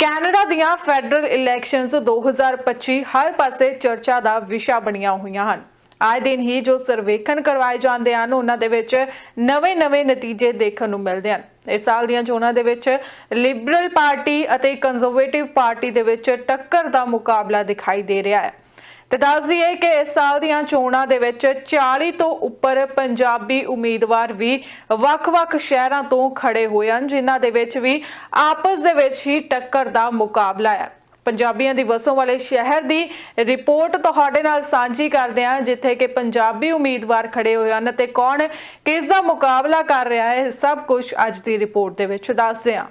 Canada ਦੀਆਂ federal elections 2025 ਹਰ ਪਾਸੇ ਚਰਚਾ ਦਾ ਵਿਸ਼ਾ ਬਣੀਆਂ ਹੋਈਆਂ ਹਨ। ਆਏ ਦਿਨ ਹੀ ਜੋ ਸਰਵੇਖਣ ਕਰਵਾਏ ਜਾਂਦੇ ਹਨ, ਉਹਨਾਂ ਦੇ ਵਿੱਚ ਨਵੇਂ-ਨਵੇਂ ਨਤੀਜੇ ਦੇਖਣ ਨੂੰ ਮਿਲਦੇ ਹਨ। ਇਸ ਸਾਲ ਦੀਆਂ ਚੋਣਾਂ ਦੇ ਵਿੱਚ ਲਿਬਰਲ ਪਾਰਟੀ ਅਤੇ ਕੰਜ਼ਰਵੇਟਿਵ ਪਾਰਟੀ ਦੇ ਵਿੱਚ ਟੱਕਰ ਦਾ ਮੁਕਾਬਲਾ ਦਿਖਾਈ ਦੇ ਰਿਹਾ ਹੈ। ਤੇ ਦੱਸ ਦਈਏ ਕਿ ਇਸ ਸਾਲ ਦੀਆਂ ਚੋਣਾਂ ਦੇ ਵਿੱਚ 40 ਤੋਂ ਉੱਪਰ ਪੰਜਾਬੀ ਉਮੀਦਵਾਰ ਵੀ ਵੱਖ-ਵੱਖ ਸ਼ਹਿਰਾਂ ਤੋਂ ਖੜੇ ਹੋਏ ਹਨ, ਜਿਨ੍ਹਾਂ ਦੇ ਵਿੱਚ ਵੀ ਆਪਸ ਦੇ ਵਿੱਚ ਹੀ ਟੱਕਰ ਦਾ ਮੁਕਾਬਲਾ ਹੈ। ਪੰਜਾਬੀਆਂ ਦੀ ਵਸੋਂ ਵਾਲੇ ਸ਼ਹਿਰ ਦੀ ਰਿਪੋਰਟ ਤੁਹਾਡੇ ਨਾਲ ਸਾਂਝੀ ਕਰਦੇ ਹਾਂ, ਜਿੱਥੇ ਕਿ ਪੰਜਾਬੀ ਉਮੀਦਵਾਰ ਖੜੇ ਹੋਏ ਹਨ ਤੇ ਕੌਣ ਕਿਸ ਦਾ ਮੁਕਾਬਲਾ ਕਰ ਰਿਹਾ ਹੈ ਇਹ ਸਭ ਕੁਝ ਅੱਜ ਦੀ ਰਿਪੋਰਟ ਦੇ ਵਿੱਚ ਦੱਸਦੇ ਹਾਂ।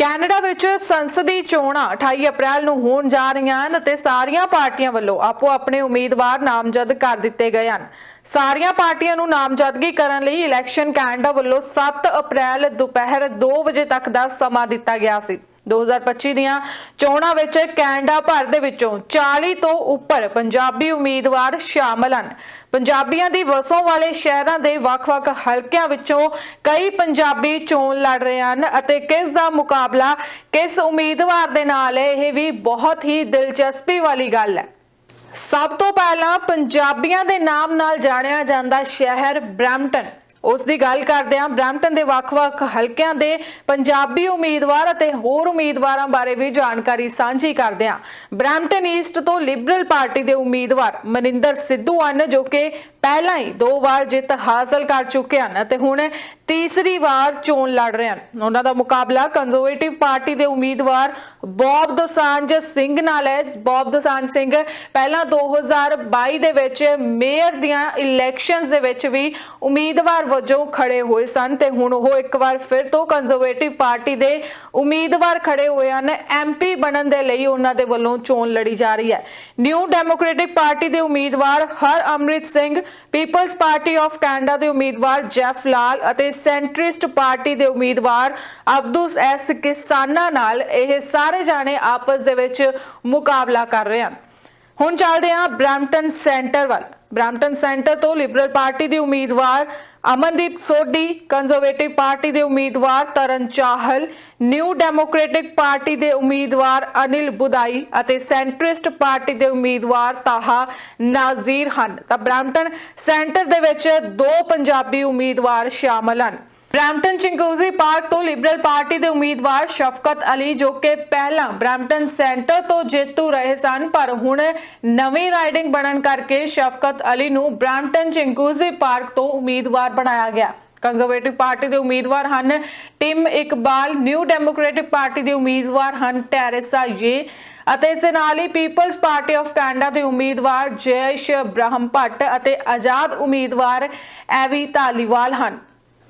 ਕੈਨੇਡਾ ਵਿੱਚ ਸੰਸਦੀ ਚੋਣਾਂ 28 ਅਪ੍ਰੈਲ ਨੂੰ ਹੋਣ ਜਾ ਰਹੀਆਂ ਹਨ ਅਤੇ ਸਾਰੀਆਂ ਪਾਰਟੀਆਂ ਵੱਲੋਂ ਆਪੋ ਆਪਣੇ ਉਮੀਦਵਾਰ ਨਾਮਜ਼ਦ ਕਰ ਦਿੱਤੇ ਗਏ ਹਨ। ਸਾਰੀਆਂ ਪਾਰਟੀਆਂ ਨੂੰ ਨਾਮਜ਼ਦਗੀ ਕਰਨ ਲਈ ਇਲੈਕਸ਼ਨ ਕੈਨੇਡਾ ਵੱਲੋਂ 7 ਅਪ੍ਰੈਲ ਦੁਪਹਿਰ 2 ਵਜੇ ਤੱਕ ਦਾ ਸਮਾਂ ਦਿੱਤਾ ਗਿਆ ਸੀ। 2025 ਦੀਆਂ ਚੋਣਾਂ ਵਿੱਚ ਕੈਨੇਡਾ ਭਰ ਦੇ ਵਿੱਚੋਂ 40 ਤੋਂ ਉੱਪਰ ਪੰਜਾਬੀ ਉਮੀਦਵਾਰ ਸ਼ਾਮਲ ਹਨ। ਪੰਜਾਬੀਆਂ ਦੀ ਵਸੋਂ ਵਾਲੇ ਸ਼ਹਿਰਾਂ ਦੇ ਵੱਖ-ਵੱਖ ਹਲਕਿਆਂ ਵਿੱਚੋਂ ਕਈ ਪੰਜਾਬੀ ਚੋਣ ਲੜ ਰਹੇ ਹਨ ਅਤੇ ਕਿਸ ਦਾ ਮੁਕਾਬਲਾ ਕਿਸ ਉਮੀਦਵਾਰ ਦੇ ਨਾਲ ਹੈ, ਇਹ ਵੀ ਬਹੁਤ ਹੀ ਦਿਲਚਸਪੀ ਵਾਲੀ ਗੱਲ ਹੈ। ਸਭ ਤੋਂ ਪਹਿਲਾਂ ਪੰਜਾਬੀਆਂ ਦੇ ਨਾਮ ਨਾਲ ਜਾਣਿਆ ਜਾਂਦਾ ਸ਼ਹਿਰ ਬ੍ਰੈਂਪਟਨ। ਉਸ ਦੀ ਗੱਲ ਕਰਦੇ ਹਾਂ ਬ੍ਰੈਂਪਟਨ ਦੇ ਵੱਖ-ਵੱਖ ਹਲਕਿਆਂ ਦੇ ਪੰਜਾਬੀ ਉਮੀਦਵਾਰ ਅਤੇ ਹੋਰ ਉਮੀਦਵਾਰਾਂ ਬਾਰੇ ਵੀ ਜਾਣਕਾਰੀ ਸਾਂਝੀ ਕਰਦੇ ਹਾਂ ਬ੍ਰੈਂਪਟਨ ਈਸਟ ਤੋਂ ਲਿਬਰਲ ਪਾਰਟੀ ਦੇ ਉਮੀਦਵਾਰ ਮਨਿੰਦਰ ਸਿੱਧੂ ਹਨ, ਜੋ ਕਿ ਪਹਿਲਾਂ ਹੀ ਦੋ ਵਾਰ ਜਿੱਤ ਹਾਸਲ ਕਰ ਚੁੱਕੇ ਹਨ ਅਤੇ ਹੁਣ ਤੀਸਰੀ ਵਾਰ ਚੋਣ ਲੜ ਰਹੇ ਹਨ। ਉਹਨਾਂ ਦਾ ਮੁਕਾਬਲਾ ਕੰਜ਼ਰਵੇਟਿਵ ਪਾਰਟੀ ਦੇ ਉਮੀਦਵਾਰ ਬੌਬ ਦੋਸਾਂਝ ਸਿੰਘ ਨਾਲ ਹੈ। ਬੌਬ ਦੋਸਾਂਝ ਸਿੰਘ, ਪਹਿਲਾਂ 2022 ਦੇ ਵਿੱਚ ਮੇਅਰ ਦੀਆਂ ਇਲੈਕਸ਼ਨਸ ਦੇ ਵਿੱਚ ਵੀ ਉਮੀਦਵਾਰ ਵਜੋਂ ਖੜੇ ਹੋਏ ਸਨ ਤੇ ਹੁਣ ਉਹ ਇੱਕ ਵਾਰ ਫਿਰ ਤੋਂ ਕੰਜ਼ਰਵੇਟਿਵ ਪਾਰਟੀ ਦੇ ਉਮੀਦਵਾਰ ਖੜੇ ਹੋਏ ਹਨ। ਐਮਪੀ ਬਣਨ ਦੇ ਲਈ ਉਹਨਾਂ ਦੇ ਵੱਲੋਂ ਚੋਣ ਲੜੀ ਜਾ ਰਹੀ ਹੈ। ਨਿਊ ਡੈਮੋਕ੍ਰੈਟਿਕ ਪਾਰਟੀ ਦੇ ਉਮੀਦਵਾਰ Har Amrit Singh People's party of Canada ਦੇ ਉਮੀਦਵਾਰ ਜੈਫ ਲਾਲ ਅਤੇ ਸੈਂਟਰਿਸਟ ਪਾਰਟੀ ਦੇ ਉਮੀਦਵਾਰ ਅਬਦੁਸ ਐਸ ਕਿਸਾਨਾ ਨਾਲ ਇਹ ਸਾਰੇ ਜਾਣੇ ਆਪਸ ਦੇ ਵਿੱਚ ਮੁਕਾਬਲਾ ਕਰ ਰਹੇ ਹਨ। ਹੁਣ ਚੱਲਦੇ ਹਾਂ ਬ੍ਰੈਂਪਟਨ ਸੈਂਟਰ ਵੱਲ। ਬ੍ਰੈਂਪਟਨ ਸੈਂਟਰ ਤੋਂ ਲਿਬਰਲ ਪਾਰਟੀ ਦੇ ਉਮੀਦਵਾਰ ਅਮਨਦੀਪ ਸੋਢੀ, ਕੰਜ਼ਰਵੇਟਿਵ ਪਾਰਟੀ ਦੇ ਉਮੀਦਵਾਰ Taran Chahal, New Democratic party ਦੇ ਉਮੀਦਵਾਰ ਅਨਿਲ ਬੁਦਾਈ ਅਤੇ ਸੈਂਟਰਿਸਟ ਪਾਰਟੀ ਦੇ ਉਮੀਦਵਾਰ ਤਾਹਾ ਨਾਜ਼ੀਰ ਹਨ। ਤਾਂ ਬ੍ਰੈਂਪਟਨ ਸੈਂਟਰ ਦੇ ਵਿੱਚ ਦੋ ਪੰਜਾਬੀ ਉਮੀਦਵਾਰ ਸ਼ਾਮਲ ਹਨ। ਬ੍ਰੈਂਪਟਨ ਚਿੰਕੂਜ਼ੀ ਪਾਰਕ ਤੋਂ ਲਿਬਰਲ ਪਾਰਟੀ ਦੇ ਉਮੀਦਵਾਰ ਸ਼ਫਕਤ ਅਲੀ, ਜੋ ਕਿ ਪਹਿਲਾਂ ਬ੍ਰੈਂਪਟਨ ਸੈਂਟਰ ਤੋਂ ਜੇਤੂ ਰਹੇ ਸਨ, ਪਰ ਹੁਣ ਨਵੀਂ ਰਾਈਡਿੰਗ ਬਣਨ ਕਰਕੇ ਸ਼ਫਕਤ ਅਲੀ ਨੂੰ ਬ੍ਰੈਂਪਟਨ ਚਿੰਕੂਜ਼ੀ ਪਾਰਕ ਤੋਂ ਉਮੀਦਵਾਰ ਬਣਾਇਆ ਗਿਆ। ਕੰਜ਼ਰਵੇਟਿਵ ਪਾਰਟੀ ਦੇ ਉਮੀਦਵਾਰ ਹਨ Tim Iqbal, New Democratic party ਦੇ ਉਮੀਦਵਾਰ ਹਨ ਟੈਰੇਸਾ ਯੇ ਅਤੇ ਇਸ ਦੇ ਨਾਲ ਹੀ ਪੀਪਲਸ ਪਾਰਟੀ ਆਫ ਕੈਨੇਡਾ ਦੇ ਉਮੀਦਵਾਰ ਜੈਸ਼ ਬ੍ਰਹਮ ਭੱਟ ਅਤੇ ਆਜ਼ਾਦ ਉਮੀਦਵਾਰ ਐਵੀ ਧਾਲੀਵਾਲ ਹਨ।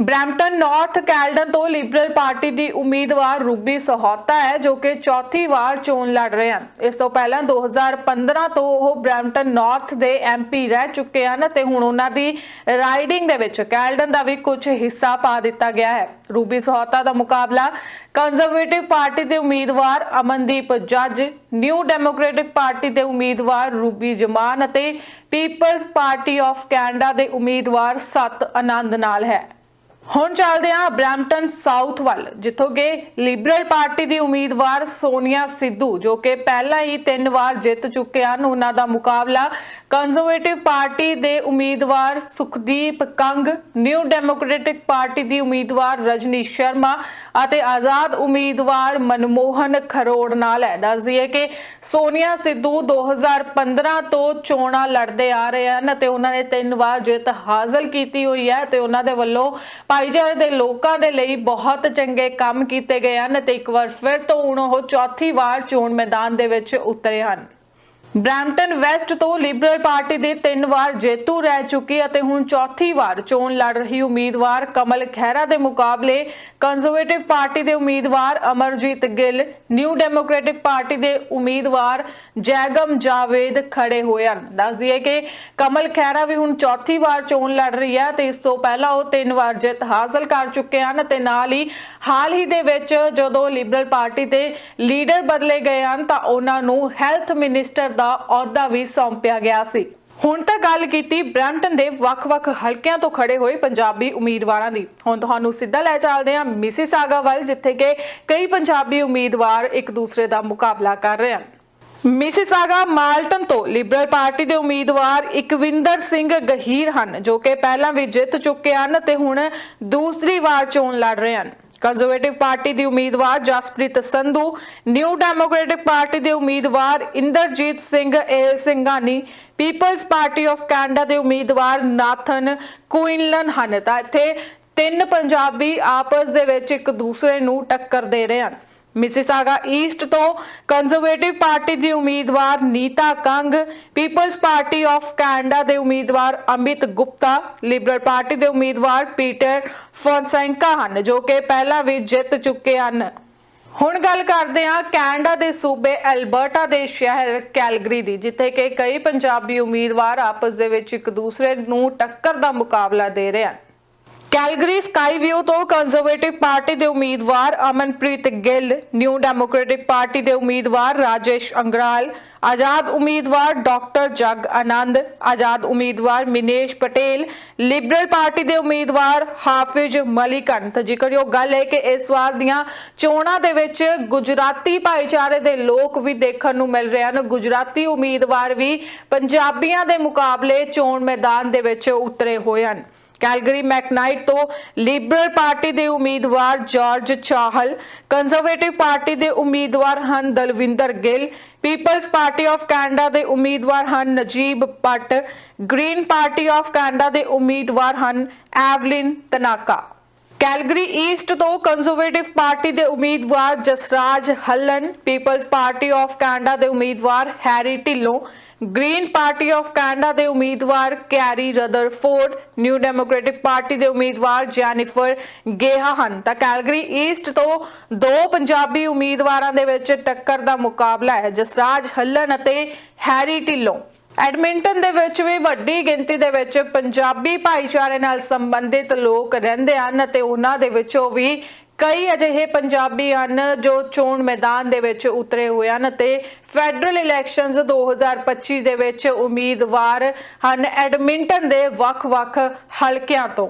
ਬ੍ਰੈਂਪਟਨ ਨਾਰਥ ਕੈਲਡਨ ਤੋਂ ਲਿਬਰਲ ਪਾਰਟੀ ਦੀ ਉਮੀਦਵਾਰ ਰੂਬੀ ਸਹੌਤਾ ਹੈ, ਜੋ ਕਿ ਚੌਥੀ ਵਾਰ ਚੋਣ ਲੜ ਰਹੇ ਹਨ। ਇਸ ਤੋਂ ਪਹਿਲਾਂ 2015 ਤੋਂ ਉਹ ਬ੍ਰੈਂਪਟਨ ਨਾਰਥ ਦੇ ਐਮਪੀ ਰਹਿ ਚੁੱਕੇ ਹਨ ਤੇ ਹੁਣ ਉਹਨਾਂ ਦੀ ਰਾਈਡਿੰਗ ਦੇ ਵਿੱਚ ਕੈਲਡਨ ਦਾ ਵੀ ਕੁਝ ਹਿੱਸਾ ਪਾ ਦਿੱਤਾ ਗਿਆ ਹੈ। ਰੂਬੀ ਸਹੌਤਾ ਦਾ ਮੁਕਾਬਲਾ ਕੰਜ਼ਰਵੇਟਿਵ ਪਾਰਟੀ ਦੇ ਉਮੀਦਵਾਰ ਅਮਨਦੀਪ ਜੱਜ, ਨਿਊ ਡੈਮੋਕ੍ਰੈਟਿਕ ਪਾਰਟੀ ਦੇ ਉਮੀਦਵਾਰ ਰੂਬੀ ਜਮਾਨ ਅਤੇ ਪੀਪਲਜ਼ ਪਾਰਟੀ ਆਫ ਕੈਨੇਡਾ ਦੇ ਉਮੀਦਵਾਰ ਸਤ ਆਨੰਦ ਨਾਲ ਹੈ। ਹੁਣ ਚੱਲਦੇ ਹਾਂ ਬ੍ਰੈਂਪਟਨ ਸਾਊਥ ਵੱਲ, ਜਿੱਥੋਂ ਕਿ ਲਿਬਰਲ ਪਾਰਟੀ ਦੀ ਉਮੀਦਵਾਰ ਸੋਨੀਆ ਸਿੱਧੂ, ਜੋ ਕਿ ਪਹਿਲਾਂ ਹੀ ਤਿੰਨ ਵਾਰ ਜਿੱਤ ਚੁੱਕੇ ਹਨ, ਉਹਨਾਂ ਦਾ ਮੁਕਾਬਲਾ ਕੰਜ਼ਰਵੇਟਿਵ ਪਾਰਟੀ ਦੇ ਉਮੀਦਵਾਰ Sukhdeep Kang New Democratic party ਦੀ ਉਮੀਦਵਾਰ ਰਜਨੀ ਸ਼ਰਮਾ ਅਤੇ ਆਜ਼ਾਦ ਉਮੀਦਵਾਰ ਮਨਮੋਹਨ ਖਰੋੜ ਨਾਲ ਹੈ। ਦੱਸ ਦਈਏ ਕਿ ਸੋਨੀਆ ਸਿੱਧੂ 2015 ਤੋਂ ਚੋਣਾਂ ਲੜਦੇ ਆ ਰਹੇ ਹਨ ਅਤੇ ਉਹਨਾਂ ਨੇ ਤਿੰਨ ਵਾਰ ਜਿੱਤ ਹਾਸਲ ਕੀਤੀ ਹੋਈ ਹੈ ਤੇ ਉਹਨਾਂ ਦੇ ਵੱਲੋਂ ਭਾਈਚਾਰੇ ਦੇ ਲੋਕਾਂ ਦੇ ਲਈ ਬਹੁਤ ਚੰਗੇ ਕੰਮ ਕੀਤੇ ਗਏ ਹਨ ਤੇ ਇੱਕ ਵਾਰ ਫਿਰ ਤੋਂ ਹੁਣ ਉਹ ਚੌਥੀ ਵਾਰ ਚੋਣ ਮੈਦਾਨ ਦੇ ਵਿੱਚ ਉਤਰੇ ਹਨ। ਬ੍ਰੈਂਪਟਨ ਵੈਸਟ ਤੋਂ ਲਿਬਰਲ ਪਾਰਟੀ ਦੇ ਤਿੰਨ ਵਾਰ ਜੇਤੂ ਰਹਿ ਚੁੱਕੀ ਅਤੇ ਹੁਣ ਚੌਥੀ ਵਾਰ ਚੋਣ ਲੜ ਰਹੀ ਉਮੀਦਵਾਰ ਕਮਲ ਖਹਿਰਾ ਦੇ ਮੁਕਾਬਲੇ ਕੰਜ਼ਰਵੇਟਿਵ ਪਾਰਟੀ ਦੇ ਉਮੀਦਵਾਰ Amarjit Gill, New Democratic party ਦੇ ਉਮੀਦਵਾਰ ਜੈਗਮ ਜਾਵੇਦ ਖੜੇ ਹੋਏ ਹਨ। ਦੱਸ ਦਈਏ ਕਿ ਕਮਲ ਖਹਿਰਾ ਵੀ ਹੁਣ ਚੌਥੀ ਵਾਰ ਚੋਣ ਲੜ ਰਹੀ ਹੈ ਤੇ ਇਸ ਤੋਂ ਪਹਿਲਾਂ ਉਹ ਤਿੰਨ ਵਾਰ ਜਿੱਤ ਹਾਸਲ ਕਰ ਚੁੱਕੇ ਹਨ ਤੇ ਨਾਲ ਹੀ ਹਾਲ ਹੀ ਦੇ ਵਿੱਚ ਜਦੋਂ ਲਿਬਰਲ ਪਾਰਟੀ ਦੇ ਲੀਡਰ ਬਦਲੇ ਗਏ ਹਨ ਤਾਂ ਉਹਨਾਂ ਨੂੰ ਹੈਲਥ ਮਿਨਿਸਟਰ ਦਾ ਅਹੁਦਾ ਵੀ ਸੌਂਪਿਆ ਗਿਆ ਸੀ। ਹੁਣ ਤਾਂ ਗੱਲ ਕੀਤੀ ਬ੍ਰੈਂਟਨ ਦੇ ਵੱਖ-ਵੱਖ ਹਲਕਿਆਂ ਤੋਂ ਖੜੇ ਹੋਏ ਪੰਜਾਬੀ ਉਮੀਦਵਾਰਾਂ ਦੀ। ਹੁਣ ਤੁਹਾਨੂੰ ਸਿੱਧਾ ਲੈ ਚੱਲਦੇ ਹਾਂ ਮਿਸੀਸਾਗਾ ਵੱਲ, ਜਿੱਥੇ ਕਿ ਕਈ ਪੰਜਾਬੀ ਉਮੀਦਵਾਰ ਇੱਕ ਦੂਸਰੇ ਦਾ ਮੁਕਾਬਲਾ ਕਰ ਰਹੇ ਹਨ। ਮਿਸੀਸਾਗਾ ਮਾਲਟਨ ਤੋਂ ਲਿਬਰਲ ਪਾਰਟੀ ਦੇ ਉਮੀਦਵਾਰ ਇਕਵਿੰਦਰ ਸਿੰਘ ਗਹੀਰ ਹਨ, ਜੋ ਕਿ ਪਹਿਲਾਂ ਵੀ ਜਿੱਤ ਚੁੱਕੇ ਹਨ ਤੇ ਹੁਣ ਦੂਸਰੀ ਵਾਰ ਚੋਣ ਲੜ ਰਹੇ ਹਨ। ਕੰਜ਼ਰਵੇਟਿਵ ਪਾਰਟੀ ਦੀ ਉਮੀਦਵਾਰ Jaspreet Sandhu new democratic party ਦੇ ਉਮੀਦਵਾਰ ਇੰਦਰਜੀਤ ਸਿੰਘ ਏ Singhani people's party of Canada ਦੇ ਉਮੀਦਵਾਰ ਨਾਥਨ ਕੁਇਨਲਨ ਹਨ। ਤਾਂ ਇੱਥੇ ਤਿੰਨ ਪੰਜਾਬੀ ਆਪਸ ਦੇ ਵਿੱਚ ਇੱਕ ਦੂਸਰੇ ਨੂੰ ਟੱਕਰ ਦੇ ਰਹੇ ਹਨ। ਮਿਸਿਸਾਗਾ ਈਸਟ ਤੋਂ ਕੰਜ਼ਰਵੇਟਿਵ ਪਾਰਟੀ ਦੀ ਉਮੀਦਵਾਰ Nita Kang people's party of Canada ਦੇ ਉਮੀਦਵਾਰ ਅਮਿਤ ਗੁਪਤਾ ਲਿਬਰਲ ਪਾਰਟੀ ਦੇ ਉਮੀਦਵਾਰ ਪੀਟਰ ਫੋਨਸੈਂਕਾ ਹਨ, ਜੋ ਕਿ ਪਹਿਲਾਂ ਵੀ ਜਿੱਤ ਚੁੱਕੇ ਹਨ। ਹੁਣ ਗੱਲ ਕਰਦੇ ਹਾਂ ਕੈਨੇਡਾ ਦੇ ਸੂਬੇ ਐਲਬਰਟਾ ਦੇ ਸ਼ਹਿਰ ਕੈਲਗਰੀ ਦੀ, ਜਿੱਥੇ ਕਿ ਕਈ ਪੰਜਾਬੀ ਉਮੀਦਵਾਰ ਆਪਸ ਦੇ ਵਿੱਚ ਇੱਕ ਦੂਸਰੇ ਨੂੰ ਟੱਕਰ ਦਾ ਮੁਕਾਬਲਾ ਦੇ ਰਹੇ ਹਨ। ਕੈਲਗਰੀ ਸਕਾਈ ਵਿਊ ਤੋਂ ਕੰਜ਼ਰਵੇਟਿਵ ਪਾਰਟੀ ਦੇ ਉਮੀਦਵਾਰ Amanpreet Gill new democratic party ਦੇ ਉਮੀਦਵਾਰ ਰਾਜੇਸ਼ ਅੰਗਰਾਲ, ਆਜ਼ਾਦ ਉਮੀਦਵਾਰ ਡਾਕਟਰ ਜਗ ਆਨੰਦ, ਆਜ਼ਾਦ ਉਮੀਦਵਾਰ ਮਿਨੇਸ਼ ਪਟੇਲ ਲਿਬਰਲ ਪਾਰਟੀ ਦੇ ਉਮੀਦਵਾਰ ਹਾਫਿਜ਼ ਮਲਿਕਨ ਤਾਂ ਜ਼ਿਕਰਯੋਗ ਗੱਲ ਹੈ ਕਿ ਇਸ ਵਾਰ ਦੀਆਂ ਚੋਣਾਂ ਦੇ ਵਿੱਚ ਗੁਜਰਾਤੀ ਭਾਈਚਾਰੇ ਦੇ ਲੋਕ ਵੀ ਦੇਖਣ ਨੂੰ ਮਿਲ ਰਹੇ ਹਨ। ਗੁਜਰਾਤੀ ਉਮੀਦਵਾਰ ਵੀ ਪੰਜਾਬੀਆਂ ਦੇ ਮੁਕਾਬਲੇ ਚੋਣ ਮੈਦਾਨ ਦੇ ਵਿੱਚ ਉਤਰੇ ਹੋਏ ਹਨ। ਕੈਲਗਰੀ ਮੈਕਨਾਈਟ ਤੋਂ ਲਿਬਰਲ ਪਾਰਟੀ ਦੇ ਉਮੀਦਵਾਰ ਜਾਰਜ ਚਾਹਲ, ਕੰਜ਼ਰਵੇਟਿਵ ਪਾਰਟੀ ਦੇ ਉਮੀਦਵਾਰ ਹਨ Dalvinder Gill, people's party of Canada ਦੇ ਉਮੀਦਵਾਰ ਹਨ ਨਜੀਬ ਪੱਟ ਗ੍ਰੀਨ ਪਾਰਟੀ ਆਫ ਕੈਨੇਡਾ ਦੇ ਉਮੀਦਵਾਰ ਹਨ ਐਵਲਿਨ ਤਨਾਕਾ। ਕੈਲਗਰੀ ਈਸਟ ਤੋਂ ਕੰਜ਼ਰਵੇਟਿਵ ਪਾਰਟੀ ਦੇ ਉਮੀਦਵਾਰ Jasraj Hallan, people's party of Canada ਦੇ ਉਮੀਦਵਾਰ Harry Dhillon, green party of Canada ਦੇ ਉਮੀਦਵਾਰ Kerry Rutherford, new democratic party ਦੇ ਉਮੀਦਵਾਰ ਜੈਨੀਫਰ ਗੇਹਾ ਹਨ। ਤਾਂ ਕੈਲਗਰੀ ਈਸਟ ਤੋਂ ਦੋ ਪੰਜਾਬੀ ਉਮੀਦਵਾਰਾਂ ਦੇ ਵਿੱਚ ਟੱਕਰ ਦਾ ਮੁਕਾਬਲਾ ਹੈ, ਜਸਰਾਜ ਹੱਲਨ ਅਤੇ ਹੈਰੀ ਢਿੱਲੋਂ। ਐਡਮਿੰਟਨ ਦੇ ਵਿੱਚ ਵੀ ਵੱਡੀ ਗਿਣਤੀ ਦੇ ਵਿੱਚ ਪੰਜਾਬੀ ਭਾਈਚਾਰੇ ਨਾਲ ਸੰਬੰਧਿਤ ਲੋਕ ਰਹਿੰਦੇ ਹਨ ਅਤੇ ਉਹਨਾਂ ਦੇ ਵਿੱਚੋਂ ਵੀ ਕਈ ਅਜਿਹੇ ਪੰਜਾਬੀ ਹਨ ਜੋ ਚੋਣ ਮੈਦਾਨ ਦੇ ਵਿੱਚ ਉਤਰੇ ਹੋਏ ਹਨ ਅਤੇ ਫੈਡਰਲ ਇਲੈਕਸ਼ਨਸ 2025 ਦੇ ਵਿੱਚ ਉਮੀਦਵਾਰ ਹਨ ਐਡਮਿੰਟਨ ਦੇ ਵੱਖ-ਵੱਖ ਹਲਕਿਆਂ ਤੋਂ।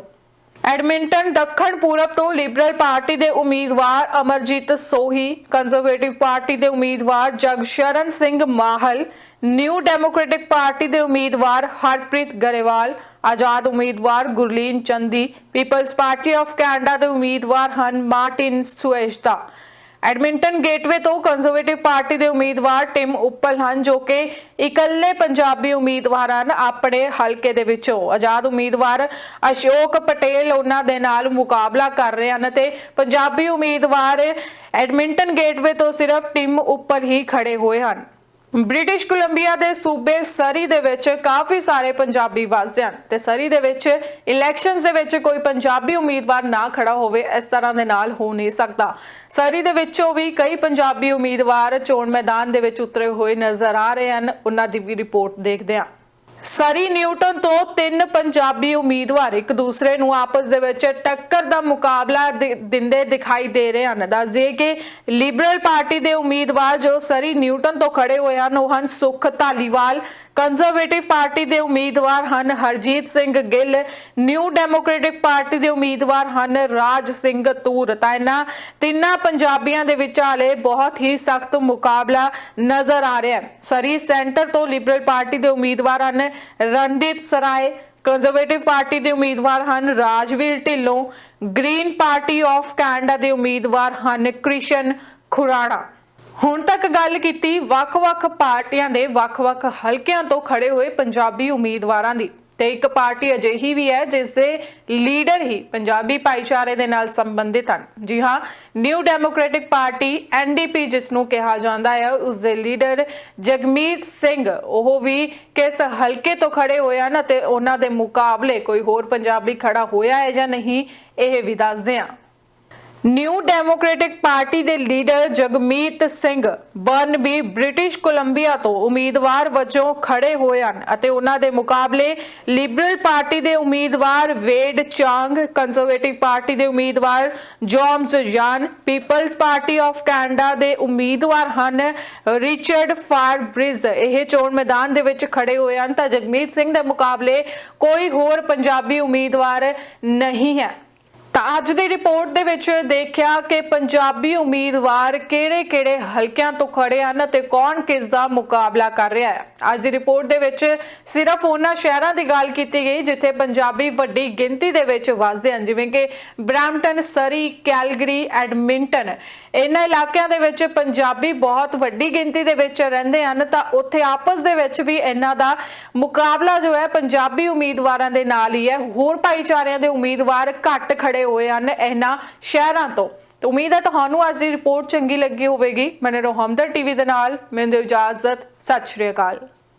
ਐਡਮਿੰਟਨ ਦੱਖਣ ਪੂਰਬ ਤੋਂ ਲਿਬਰਲ ਪਾਰਟੀ ਦੇ ਉਮੀਦਵਾਰ ਅਮਰਜੀਤ ਸੋਹੀ ਕੰਜ਼ਰਵੇਟਿਵ ਪਾਰਟੀ ਦੇ ਉਮੀਦਵਾਰ Jagsharan Singh Mahal New Democratic Party ਦੇ ਉਮੀਦਵਾਰ ਹਰਪ੍ਰੀਤ ਗਰੇਵਾਲ, ਆਜ਼ਾਦ ਉਮੀਦਵਾਰ Gurleen Chandi People's Party of Canada ਦੇ ਉਮੀਦਵਾਰ ਹਨ ਮਾਰਟਿਨ ਸੁਏਸ਼ਤਾ। ਐਡਮਿੰਟਨ ਗੇਟਵੇ ਤੋਂ ਕੰਜ਼ਰਵੇਟਿਵ ਪਾਰਟੀ ਦੇ ਉਮੀਦਵਾਰ ਟਿਮ ਉੱਪਲ ਹਨ, ਜੋ ਕਿ ਇਕੱਲੇ ਪੰਜਾਬੀ ਉਮੀਦਵਾਰ ਹਨ, ਆਪਣੇ ਹਲਕੇ ਦੇ ਵਿੱਚੋਂ। ਆਜ਼ਾਦ ਉਮੀਦਵਾਰ ਅਸ਼ੋਕ ਪਟੇਲ ਉਹਨਾਂ ਦੇ ਨਾਲ ਮੁਕਾਬਲਾ ਕਰ ਰਹੇ ਹਨ ਤੇ ਪੰਜਾਬੀ ਉਮੀਦਵਾਰ ਐਡਮਿੰਟਨ ਗੇਟਵੇ ਤੋਂ ਸਿਰਫ ਟਿਮ ਉੱਪਰ ਹੀ ਖੜੇ ਹੋਏ ਹਨ। ਬ੍ਰਿਟਿਸ਼ ਕੋਲੰਬੀਆ ਦੇ ਸੂਬੇ ਸਰੀ ਦੇ ਵਿੱਚ ਕਾਫੀ ਸਾਰੇ ਪੰਜਾਬੀ ਵਸਦੇ ਹਨ ਤੇ ਸਰੀ ਦੇ ਵਿੱਚ ਇਲੈਕਸ਼ਨਸ ਦੇ ਵਿੱਚ ਕੋਈ ਪੰਜਾਬੀ ਉਮੀਦਵਾਰ ਨਾ ਖੜਾ ਹੋਵੇ, ਇਸ ਤਰ੍ਹਾਂ ਦੇ ਨਾਲ ਹੋ ਨਹੀਂ ਸਕਦਾ। ਸਰੀ ਦੇ ਵਿੱਚੋਂ ਵੀ ਕਈ ਪੰਜਾਬੀ ਉਮੀਦਵਾਰ ਚੋਣ ਮੈਦਾਨ ਦੇ ਵਿੱਚ ਉਤਰੇ ਹੋਏ ਨਜ਼ਰ ਆ ਰਹੇ ਹਨ, ਉਹਨਾਂ ਦੀ ਵੀ ਰਿਪੋਰਟ ਦੇਖਦੇ ਹਾਂ। ਸਰੀ ਨਿਊਟਨ ਤੋਂ ਤਿੰਨ ਪੰਜਾਬੀ ਉਮੀਦਵਾਰ ਇੱਕ ਦੂਸਰੇ ਨੂੰ ਆਪਸ ਦੇ ਵਿੱਚ ਟੱਕਰ ਦਾ ਮੁਕਾਬਲਾ ਦਿੰਦੇ ਦਿਖਾਈ ਦੇ ਰਹੇ ਹਨ। ਦੱਸਦੇ ਕਿ ਲਿਬਰਲ ਪਾਰਟੀ ਦੇ ਉਮੀਦਵਾਰ ਜੋ ਸਰੀ ਨਿਊਟਨ ਤੋਂ ਖੜੇ ਹੋਏ ਹਨ, ਉਹ ਹਨ ਸੁਖ ਧਾਲੀਵਾਲ ਕੰਜ਼ਰਵੇਟਿਵ ਪਾਰਟੀ ਦੇ ਉਮੀਦਵਾਰ ਹਨ Harjit Singh Gill new democratic party ਦੇ ਉਮੀਦਵਾਰ ਹਨ ਰਾਜ ਸਿੰਘ ਤੂਰ। ਤਾਂ ਇਹਨਾਂ ਤਿੰਨਾਂ ਪੰਜਾਬੀਆਂ ਦੇ ਵਿਚਾਲੇ ਬਹੁਤ ਹੀ ਸਖਤ ਮੁਕਾਬਲਾ ਨਜ਼ਰ ਆ ਰਿਹਾ ਹੈ। ਸਰੀ ਸੈਂਟਰ ਤੋਂ ਲਿਬਰਲ ਪਾਰਟੀ ਦੇ ਉਮੀਦਵਾਰ ਹਨ ਰਣਦੀਪ ਸਰਾਏ ਕੰਜ਼ਰਵੇਟਿਵ ਪਾਰਟੀ ਦੇ ਉਮੀਦਵਾਰ ਹਨ Rajveer Dhillon green party of Canada ਦੇ ਉਮੀਦਵਾਰ ਹਨ ਕ੍ਰਿਸ਼ਨ ਖੁਰਾਣਾ। ਹੁਣ ਤੱਕ ਗੱਲ ਕੀਤੀ ਵੱਖ-ਵੱਖ ਪਾਰਟੀਆਂ ਦੇ ਵੱਖ-ਵੱਖ ਹਲਕਿਆਂ ਤੋਂ ਖੜੇ ਹੋਏ ਪੰਜਾਬੀ ਉਮੀਦਵਾਰਾਂ ਦੀ। ਤੇ ਇੱਕ ਪਾਰਟੀ ਅਜਿਹੀ ਵੀ ਹੈ ਜਿਸ ਦੇ ਲੀਡਰ ਹੀ ਪੰਜਾਬੀ ਭਾਈਚਾਰੇ ਦੇ ਨਾਲ ਸੰਬੰਧਿਤ ਹਨ। ਜੀ ਹਾਂ ਨਿਊ ਡੈਮੋਕ੍ਰੈਟਿਕ ਪਾਰਟੀ ਐਨਡੀਪੀ ਜਿਸ ਨੂੰ ਕਿਹਾ ਜਾਂਦਾ ਹੈ, ਉਸ ਦੇ ਲੀਡਰ ਜਗਮੀਤ ਸਿੰਘ, ਉਹ ਵੀ ਕਿਸ ਹਲਕੇ ਤੋਂ ਖੜੇ ਹੋਏ ਹਨ ਅਤੇ ਉਹਨਾਂ ਦੇ ਮੁਕਾਬਲੇ ਕੋਈ ਹੋਰ ਪੰਜਾਬੀ ਖੜਾ ਹੋਇਆ ਹੈ ਜਾਂ ਨਹੀਂ, ਇਹ ਵੀ ਦੱਸਦੇ ਹਾਂ। ਨਿਊ ਡੈਮੋਕ੍ਰੈਟਿਕ ਪਾਰਟੀ ਦੇ leader Jagmeet Singh Burnaby British Columbia ਤੋਂ ਉਮੀਦਵਾਰ ਵਜੋਂ ਖੜੇ ਹੋਏ ਹਨ ਅਤੇ ਉਹਨਾਂ ਦੇ ਮੁਕਾਬਲੇ ਲਿਬਰਲ ਪਾਰਟੀ ਦੇ ਉਮੀਦਵਾਰ ਵੇਡ ਚਾਂਗ ਕੰਜ਼ਰਵੇਟਿਵ ਪਾਰਟੀ ਦੇ ਉਮੀਦਵਾਰ ਜੌਮਸ ਜਾਨ ਪੀਪਲਜ਼ ਪਾਰਟੀ ਆਫ ਕੈਨੇਡਾ ਦੇ ਉਮੀਦਵਾਰ ਹਨ ਰਿਚਰਡ ਫਾਰਬ੍ਰਿਜ ਇਹ ਚੋਣ ਮੈਦਾਨ ਦੇ ਵਿੱਚ ਖੜੇ ਹੋਏ ਹਨ ਤਾਂ ਜਗਮੀਤ ਸਿੰਘ ਦੇ ਮੁਕਾਬਲੇ ਕੋਈ ਹੋਰ ਪੰਜਾਬੀ ਉਮੀਦਵਾਰ ਨਹੀਂ ਹੈ। ਤਾਂ ਅੱਜ ਦੀ ਰਿਪੋਰਟ ਦੇ ਵਿੱਚ ਦੇਖਿਆ ਕਿ ਪੰਜਾਬੀ ਉਮੀਦਵਾਰ ਕਿਹੜੇ-ਕਿਹੜੇ ਹਲਕਿਆਂ ਤੋਂ ਖੜੇ ਹਨ ਅਤੇ ਕੌਣ ਕਿਸ ਦਾ ਮੁਕਾਬਲਾ ਕਰ ਰਿਹਾ ਹੈ। ਅੱਜ ਦੀ ਰਿਪੋਰਟ ਦੇ ਵਿੱਚ ਸਿਰਫ ਉਹਨਾਂ ਸ਼ਹਿਰਾਂ ਦੀ ਗੱਲ ਕੀਤੀ ਗਈ ਜਿੱਥੇ ਪੰਜਾਬੀ ਵੱਡੀ ਗਿਣਤੀ ਦੇ ਵਿੱਚ ਵੱਸਦੇ ਹਨ, ਜਿਵੇਂ ਕਿ ਬ੍ਰੈਂਪਟਨ, ਸਰੀ, ਕੈਲਗਰੀ, ਐਡਮਿੰਟਨ। ਇਹਨਾਂ ਇਲਾਕਿਆਂ ਦੇ ਵਿੱਚ ਪੰਜਾਬੀ ਬਹੁਤ ਵੱਡੀ ਗਿਣਤੀ ਦੇ ਵਿੱਚ ਰਹਿੰਦੇ ਹਨ, ਤਾਂ ਉੱਥੇ ਆਪਸ ਦੇ ਵਿੱਚ ਵੀ ਇਹਨਾਂ ਦਾ ਮੁਕਾਬਲਾ ਜੋ ਹੈ ਪੰਜਾਬੀ ਉਮੀਦਵਾਰਾਂ ਦੇ ਨਾਲ ਹੀ ਹੈ। ਹੋਰ ਭਾਈਚਾਰਿਆਂ ਦੇ ਉਮੀਦਵਾਰ ਘੱਟ ਖੜੇ ਹੋਏ ਹਨ ਇਹਨਾਂ ਸ਼ਹਿਰਾਂ ਤੋਂ। ਤਾਂ ਉਮੀਦ ਹੈ ਤੁਹਾਨੂੰ ਅੱਜ ਦੀ ਰਿਪੋਰਟ ਚੰਗੀ ਲੱਗੀ ਹੋਵੇਗੀ। ਮੈਨੂੰ ਰੋ ਹਮਦਰ ਟੀਵੀ ਦੇ ਨਾਲ ਮੈਨੂੰ ਦਿਓ ਇਜਾਜ਼ਤ ਸਤਿ ਸ਼੍ਰੀ ਅਕਾਲ।